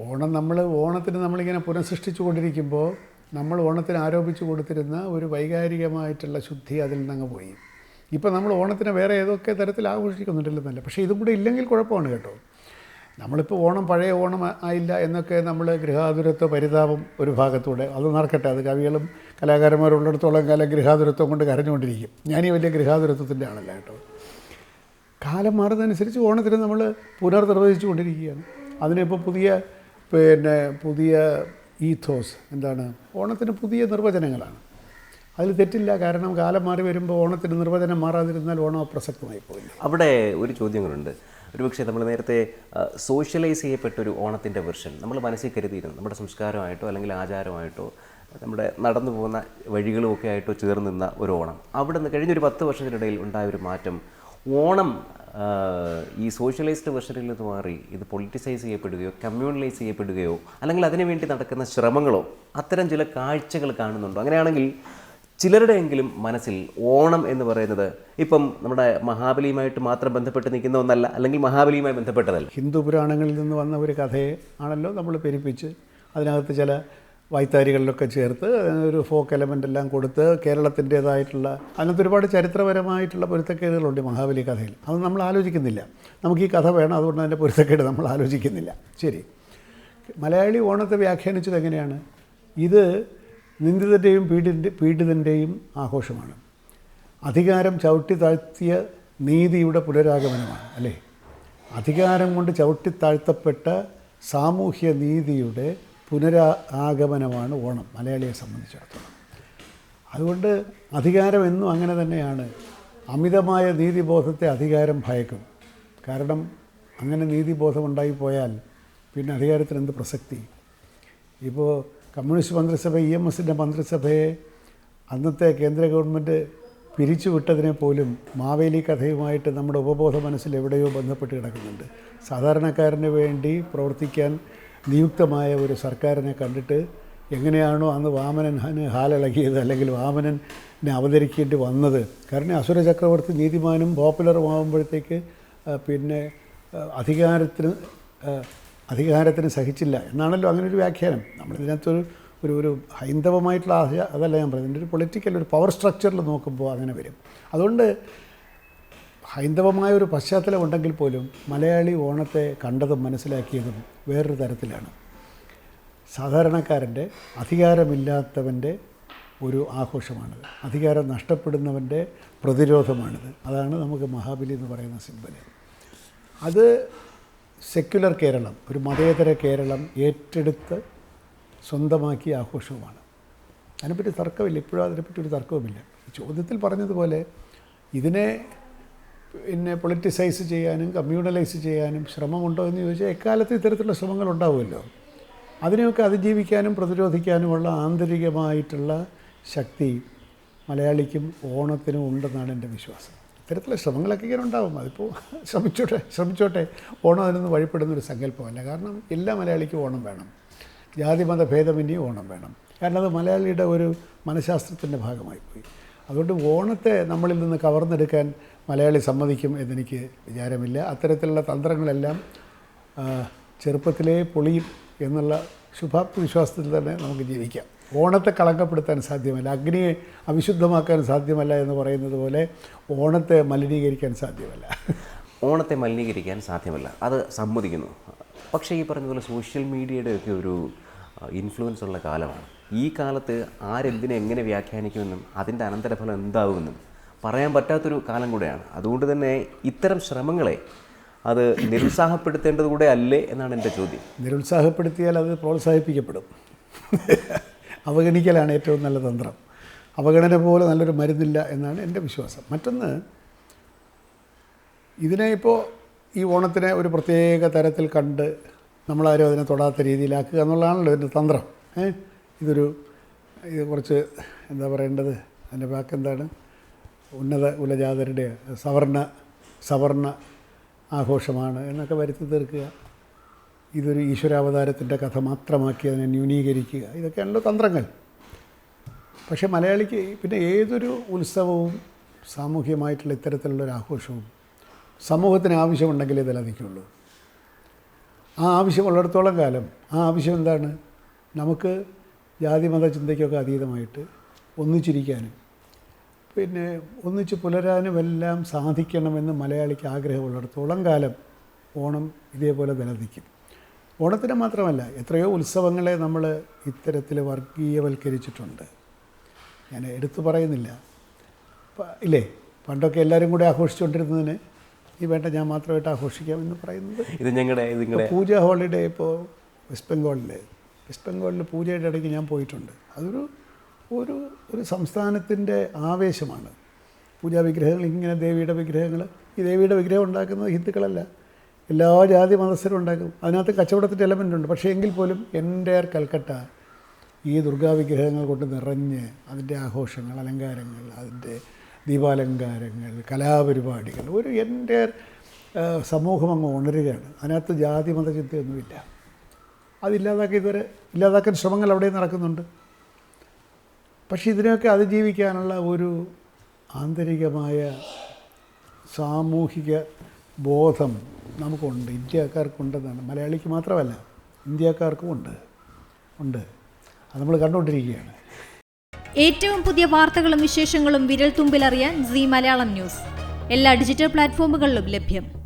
ഓണം നമ്മൾ ഓണത്തിന് നമ്മളിങ്ങനെ പുനഃസൃഷ്ടിച്ചു കൊണ്ടിരിക്കുമ്പോൾ നമ്മൾ ഓണത്തിന് ആരോപിച്ചു കൊടുത്തിരുന്ന ഒരു വൈകാരികമായിട്ടുള്ള ശുദ്ധി അതിൽ നിന്നങ്ങ് പോയി. ഇപ്പോൾ നമ്മൾ ഓണത്തിന് വേറെ ഏതൊക്കെ തരത്തിൽ ആഘോഷിക്കുന്നുണ്ടല്ലെന്നല്ല പക്ഷേ ഇതും കൂടെ ഇല്ലെങ്കിൽ കുഴപ്പമാണ് കേട്ടോ. നമ്മളിപ്പോൾ ഓണം പഴയ ഓണം ആയില്ല എന്നൊക്കെ നമ്മൾ ഗൃഹാതുരത്വ പരിതാപം ഒരു ഭാഗത്തൂടെ അത് നടക്കട്ടെ. അത് കവികളും കലാകാരന്മാരുള്ളിടത്തോളം കാലം ഗൃഹാതുരത്വം കൊണ്ട് കരഞ്ഞുകൊണ്ടിരിക്കും. ഞാനീ വലിയ ഗൃഹാതുരത്വത്തിന്റെ ആണല്ലോ കേട്ടോ. കാലം മാറുന്നതനുസരിച്ച് ഓണത്തിന് നമ്മൾ പുനർനിർവചിച്ചു കൊണ്ടിരിക്കുകയാണ് അതിനിപ്പോൾ പുതിയ പിന്നെ പുതിയ ഈഥോസ് എന്താണ്? ഓണത്തിന് പുതിയ നിർവചനങ്ങളാണ്. അതിൽ തെറ്റില്ല. കാരണം കാലം മാറി വരുമ്പോൾ ഓണത്തിന് നിർവചനം മാറാതിരുന്നാൽ ഓണം അപ്രസക്തമായി പോയി അവിടെ ഒരു ചോദ്യങ്ങളുണ്ട്. ഒരുപക്ഷെ നമ്മൾ നേരത്തെ സോഷ്യലൈസ് ചെയ്യപ്പെട്ട ഒരു ഓണത്തിന്റെ വെർഷൻ നമ്മൾ മനസ്സിൽ കരുതിയിരുന്നു. നമ്മുടെ സംസ്കാരമായിട്ടോ അല്ലെങ്കിൽ ആചാരമായിട്ടോ നമ്മുടെ നടന്നു പോകുന്ന വഴികളുമൊക്കെ ആയിട്ടോ ചേർന്ന് നിന്ന ഒരു ഓണം. അവിടെ നിന്ന് കഴിഞ്ഞൊരു പത്ത് വർഷത്തിനിടയിൽ ഉണ്ടായ ഒരു മാറ്റം ഓണം ഈ സോഷ്യലൈസ്ഡ് വെർഷനിൽ നിന്ന് മാറി ഇത് പൊളിറ്റിസൈസ് ചെയ്യപ്പെടുകയോ കമ്മ്യൂണലൈസ് ചെയ്യപ്പെടുകയോ അല്ലെങ്കിൽ അതിനുവേണ്ടി നടക്കുന്ന ശ്രമങ്ങളോ അത്തരം ചില കാഴ്ചകൾ കാണുന്നുണ്ടോ. അങ്ങനെയാണെങ്കിൽ ചിലരുടെയെങ്കിലും മനസ്സിൽ ഓണം എന്ന് പറയുന്നത് ഇപ്പം നമ്മുടെ മഹാബലിയുമായിട്ട് മാത്രം ബന്ധപ്പെട്ട് നിൽക്കുന്ന ഒന്നല്ല അല്ലെങ്കിൽ മഹാബലിയുമായി ബന്ധപ്പെട്ടതല്ല. ഹിന്ദു പുരാണങ്ങളിൽ നിന്ന് വന്ന ഒരു കഥയെ ആണല്ലോ നമ്മൾ പെരുപ്പിച്ച് അതിനകത്ത് ചില വായ്ത്താരികളിലൊക്കെ ചേർത്ത് ഒരു ഫോക്ക് എലമെന്റ് എല്ലാം കൊടുത്ത് കേരളത്തിന്റേതായിട്ടുള്ള അതിനകത്ത് ഒരുപാട് ചരിത്രപരമായിട്ടുള്ള പൊരുത്തക്കേടുകളുണ്ട് മഹാബലി കഥയിൽ. അത് നമ്മൾ ആലോചിക്കുന്നില്ല. നമുക്ക് ഈ കഥ വേണം അതുകൊണ്ട് അതിന്റെ പൊരുത്തക്കേട് നമ്മൾ ആലോചിക്കുന്നില്ല. ശരി. മലയാളി ഓണത്തെ വ്യാഖ്യാനിച്ചത് എങ്ങനെയാണ്? ഇത് നിന്ദിതന്റെയും പീഡിന്റെ പീഡിതന്റെയും ആഘോഷമാണ്. അധികാരം ചവിട്ടി താഴ്ത്തിയ നീതിയുടെ പുനരാഗമനമാണ് അല്ലേ? അധികാരം കൊണ്ട് ചവിട്ടി താഴ്ത്തപ്പെട്ട സാമൂഹ്യ നീതിയുടെ പുനരാ ആഗമനമാണ് ഓണം മലയാളിയെ സംബന്ധിച്ചിടത്തോളം. അതുകൊണ്ട് അധികാരം എന്നും അങ്ങനെ തന്നെയാണ്. അമിതമായ നീതിബോധത്തെ അധികാരം ഭയക്കും. കാരണം അങ്ങനെ നീതിബോധം ഉണ്ടായി പോയാൽ പിന്നെ അധികാരത്തിന് എന്ത് പ്രസക്തി? ഇപ്പോൾ കമ്മ്യൂണിസ്റ്റ് മന്ത്രിസഭ ഇ എം എസിന്റെ മന്ത്രിസഭയെ അന്നത്തെ കേന്ദ്ര ഗവൺമെന്റ് പിരിച്ചുവിട്ടതിനെ പോലും മാവേലി കഥയുമായിട്ട് നമ്മുടെ ഉപബോധ മനസ്സിൽ എവിടെയോ ബന്ധപ്പെട്ട് കിടക്കുന്നുണ്ട്. സാധാരണക്കാരന് വേണ്ടി പ്രവർത്തിക്കാൻ നിയുക്തമായ ഒരു സർക്കാരിനെ കണ്ടിട്ട് എങ്ങനെയാണോ അന്ന് വാമനൻ ഹാലിളകിയത് അല്ലെങ്കിൽ വാമനനെ അവതരിക്കേണ്ടി വന്നത്. കാരണം അസുര ചക്രവർത്തി നീതിമാനും പോപ്പുലറുമാകുമ്പോഴത്തേക്ക് പിന്നെ അധികാരത്തിന് അധികാരത്തിന് സഹിച്ചില്ല എന്നാണല്ലോ അങ്ങനെ ഒരു വ്യാഖ്യാനം. നമ്മളിതിനകത്തൊരു ഒരു ഒരു ഹൈന്ദവമായിട്ടുള്ള അതല്ല ഞാൻ പറയുന്നത് ഒരു പൊളിറ്റിക്കൽ ഒരു പവർ സ്ട്രക്ചറിൽ നോക്കുമ്പോൾ അങ്ങനെ വരും. അതുകൊണ്ട് ഹൈന്ദവമായ ഒരു പശ്ചാത്തലം ഉണ്ടെങ്കിൽ പോലും മലയാളി ഓണത്തെ കണ്ടതും മനസ്സിലാക്കിയതും വേറൊരു തരത്തിലാണ്. സാധാരണക്കാരന്റെ അധികാരമില്ലാത്തവന്റെ ഒരു ആഘോഷമാണിത്. അധികാരം നഷ്ടപ്പെടുന്നവന്റെ പ്രതിരോധമാണിത്. അതാണ് നമുക്ക് മഹാബലി എന്ന് പറയുന്ന സിമ്പൽ അത് സെക്യുലർ കേരളം ഒരു മതേതര കേരളം ഏറ്റെടുത്ത് സ്വന്തമാക്കിയ ആഘോഷവുമാണ്. അതിനെപ്പറ്റി തർക്കമില്ല. ഇപ്പോഴും അതിനെപ്പറ്റി ഒരു തർക്കവുമില്ല. ചോദ്യത്തിൽ പറഞ്ഞതുപോലെ ഇതിനെ പിന്നെ പൊളിറ്റിസൈസ് ചെയ്യാനും കമ്മ്യൂണലൈസ് ചെയ്യാനും ശ്രമമുണ്ടോ എന്ന് ചോദിച്ചാൽ എക്കാലത്ത് ഇത്തരത്തിലുള്ള ശ്രമങ്ങൾ ഉണ്ടാവുമല്ലോ. അതിനെയൊക്കെ അതിജീവിക്കാനും പ്രതിരോധിക്കാനുമുള്ള ആന്തരികമായിട്ടുള്ള ശക്തി മലയാളിക്കും ഓണത്തിനും ഉണ്ടെന്നാണ് എന്റെ വിശ്വാസം. ഇത്തരത്തിലുള്ള ശ്രമങ്ങളൊക്കെ ഇങ്ങനെ ഉണ്ടാവും. അതിപ്പോൾ ശ്രമിച്ചോട്ടെ ശ്രമിച്ചോട്ടെ. ഓണം അതിനൊന്നും വഴിപ്പെടുന്ന ഒരു സങ്കല്പമല്ല. കാരണം എല്ലാ മലയാളിക്കും ഓണം വേണം. ജാതി മത ഭേദമന്യേ ഓണം വേണം. കാരണം അത് മലയാളിയുടെ ഒരു മനഃശാസ്ത്രത്തിന്റെ ഭാഗമായി പോയി അതുകൊണ്ട് ഓണത്തെ നമ്മളിൽ നിന്ന് കവർന്നെടുക്കാൻ മലയാളി സമ്മതിക്കും എന്നെനിക്ക് വിചാരമില്ല. അത്തരത്തിലുള്ള തന്ത്രങ്ങളെല്ലാം ചെറുപ്പത്തിലേ പൊളിയും എന്നുള്ള ശുഭാപ്തി വിശ്വാസത്തിൽ തന്നെ നമുക്ക് ജീവിക്കാം. ഓണത്തെ കളങ്കപ്പെടുത്താൻ സാധ്യമല്ല അഗ്നിയെ അവിശുദ്ധമാക്കാൻ സാധ്യമല്ല എന്ന് പറയുന്നത് പോലെ ഓണത്തെ മലിനീകരിക്കാൻ സാധ്യമല്ല. ഓണത്തെ മലിനീകരിക്കാൻ സാധ്യമല്ല അത് സമ്മതിക്കുന്നു. പക്ഷേ ഈ പറഞ്ഞ പോലെ സോഷ്യൽ മീഡിയയുടെ ഒക്കെ ഒരു ഇൻഫ്ലുവൻസ് ഉള്ള കാലമാണ്. ഈ കാലത്ത് ആരെന്തിനെ എങ്ങനെ വ്യാഖ്യാനിക്കുമെന്നും അതിന്റെ അനന്തരഫലം എന്താവുമെന്നും പറയാൻ പറ്റാത്തൊരു കാലം കൂടെയാണ്. അതുകൊണ്ട് തന്നെ ഇത്തരം ശ്രമങ്ങളെ അത് നിരുത്സാഹപ്പെടുത്തേണ്ടത് കൂടെ അല്ലേ എന്നാണ് എന്റെ ചോദ്യം. നിരുത്സാഹപ്പെടുത്തിയാൽ അത് പ്രോത്സാഹിപ്പിക്കപ്പെടും. അവഗണിക്കലാണ് ഏറ്റവും നല്ല തന്ത്രം. അവഗണന പോലെ നല്ലൊരു മരുന്നില്ല എന്നാണ് എന്റെ വിശ്വാസം. മറ്റൊന്ന് ഇതിനെ ഇപ്പോൾ ഈ ഓണത്തിനെ ഒരു പ്രത്യേക തരത്തിൽ കണ്ട് നമ്മളാരും അതിനെ തൊടാത്ത രീതിയിലാക്കുക എന്നുള്ളതാണല്ലോ ഇതിന്റെ തന്ത്രം. ഏ? ഇതൊരു ഇത് കുറച്ച് എന്താ പറയേണ്ടത്? അതിന്റെ വാക്കെന്താണ്? ഉന്നത കുലജാതരുടെ സവർണ സവർണ ആഘോഷമാണ് എന്നൊക്കെ വരുത്തി തീർക്കുക. ഇതൊരു ഈശ്വരാവതാരത്തിന്റെ കഥ മാത്രമാക്കി അതിനെ ന്യൂനീകരിക്കുക. ഇതൊക്കെയാണല്ലോ തന്ത്രങ്ങൾ. പക്ഷേ മലയാളിക്ക് പിന്നെ ഏതൊരു ഉത്സവവും സാമൂഹ്യമായിട്ടുള്ള ഇത്തരത്തിലുള്ള ഒരു ആഘോഷവും സമൂഹത്തിന് ആവശ്യമുണ്ടെങ്കിലേ നിലനിൽക്കുള്ളൂ ആ ആവശ്യമുള്ളിടത്തോളം കാലം ആ ആവശ്യം എന്താണ്? നമുക്ക് ജാതിമത ചിന്തയ്ക്കൊക്കെ അതീതമായിട്ട് ഒന്നിച്ചിരിക്കാനും പിന്നെ ഒന്നിച്ച് പുലരാനും എല്ലാം സാധിക്കണമെന്ന് മലയാളിക്ക് ആഗ്രഹമുള്ളിടത്തോളം കാലം ഓണം ഇതേപോലെ നിലനിൽക്കും. ഓണത്തിന് മാത്രമല്ല എത്രയോ ഉത്സവങ്ങളെ നമ്മൾ ഇത്തരത്തിൽ വർഗീയവൽക്കരിച്ചിട്ടുണ്ട്. ഞാൻ എടുത്തു പറയുന്നില്ല. ഇല്ലേ? പണ്ടൊക്കെ എല്ലാവരും കൂടെ ആഘോഷിച്ചുകൊണ്ടിരുന്നതിന് ഈ വേണ്ട ഞാൻ മാത്രമായിട്ട് ആഘോഷിക്കാം എന്ന് പറയുന്നത്. ഇത് ഞങ്ങളുടെ പൂജ ഹോളിഡേ ഇപ്പോൾ വെസ്റ്റ് ബംഗാളിൽ വെസ്റ്റ് ബംഗാളിൽ പൂജയുടെ ഇടയ്ക്ക് ഞാൻ പോയിട്ടുണ്ട്. അതൊരു ഒരു ഒരു സംസ്ഥാനത്തിന്റെ ആവേശമാണ്. പൂജാ വിഗ്രഹങ്ങൾ ഇങ്ങനെ ദേവിയുടെ വിഗ്രഹങ്ങൾ. ഈ ദേവിയുടെ വിഗ്രഹം ഉണ്ടാക്കുന്നത് ഹിന്ദുക്കളല്ല. എല്ലാ ജാതി മതസ്ഥരും ഉണ്ടാക്കും. അതിനകത്ത് കച്ചവടത്തിന്റെ എലമെന്റ് ഉണ്ട്. പക്ഷേ എങ്കിൽ പോലും എന്റെ കൽക്കട്ട ഈ ദുർഗാ വിഗ്രഹങ്ങൾ കൊണ്ട് നിറഞ്ഞ് അതിന്റെ ആഘോഷങ്ങൾ അലങ്കാരങ്ങൾ അതിന്റെ ദീപാലങ്കാരങ്ങൾ കലാപരിപാടികൾ ഒരു എന്റെ സമൂഹം അങ്ങ് ഉണരുകയാണ്. അതിനകത്ത് ജാതി മതചിന്തയൊന്നുമില്ല അതില്ലാതാക്കി ഇതുവരെ ഇല്ലാതാക്കാൻ ശ്രമങ്ങൾ അവിടെ നടക്കുന്നുണ്ട്. പക്ഷേ ഇതിനെയൊക്കെ അതിജീവിക്കാനുള്ള ഒരു ആന്തരികമായ സാമൂഹിക ബോധം നമുക്കുണ്ട്. ഇന്ത്യക്കാർക്കുണ്ടെന്നാണ്. മലയാളിക്ക് മാത്രമല്ല ഇന്ത്യക്കാർക്കും ഉണ്ട്. ഉണ്ട്. അത് നമ്മൾ കണ്ടുകൊണ്ടിരിക്കുകയാണ്. ഏറ്റവും പുതിയ വാർത്തകളും വിശേഷങ്ങളും വിരൽ തുമ്പിലറിയാൻ സി മലയാളം ന്യൂസ്. എല്ലാ ഡിജിറ്റൽ പ്ലാറ്റ്ഫോമുകളിലും ലഭ്യം.